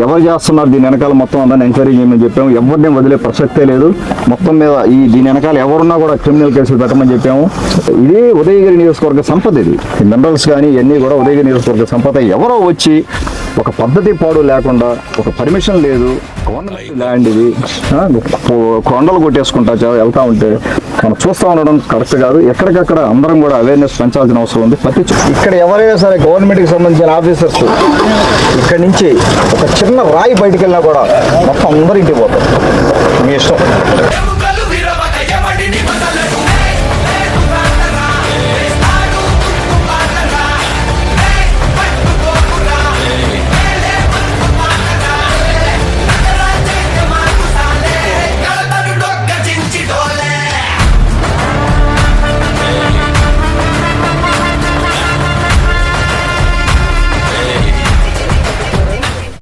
ఎవరు చేస్తున్నారు? దీని వెనకాల మొత్తం అందరిని ఎంక్వైరీ చేయమని చెప్పాము. ఎవరిని వదిలే ప్రసక్తే లేదు. మొత్తం మీద ఈ దీని వెనకాల ఎవరున్నా కూడా క్రిమినల్ కేసులు పెట్టమని చెప్పాము. ఇది ఉదయగిరి నియోజకవర్గ సంపద ఇది. మినరల్స్ కానీ ఇవన్నీ కూడా ఉదయగిరి నియోజకవర్గ సంపద. ఎవరో వచ్చి ఒక పద్ధతి పాడు లేకుండా ఒక పర్మిషన్ లేదు గవర్నమెంట్ కొండలు కొట్టేసుకుంటా వెళ్తా ఉంటే మనం చూస్తూ ఉండడం కరెక్ట్ కాదు. ఎక్కడికక్కడ అందరం కూడా అవేర్నెస్ పెంచాల్సిన అవసరం ఉంది. ప్రతి ఇక్కడ ఎవరైనా సరే గవర్నమెంట్కి సంబంధించిన ఆఫీసర్స్ ఇక్కడ నుంచి ఒక చిన్న రాయి బయటికి వెళ్ళినా కూడా మొత్తం అందరి ఇంటికి పోతారు మీ ఇష్టం.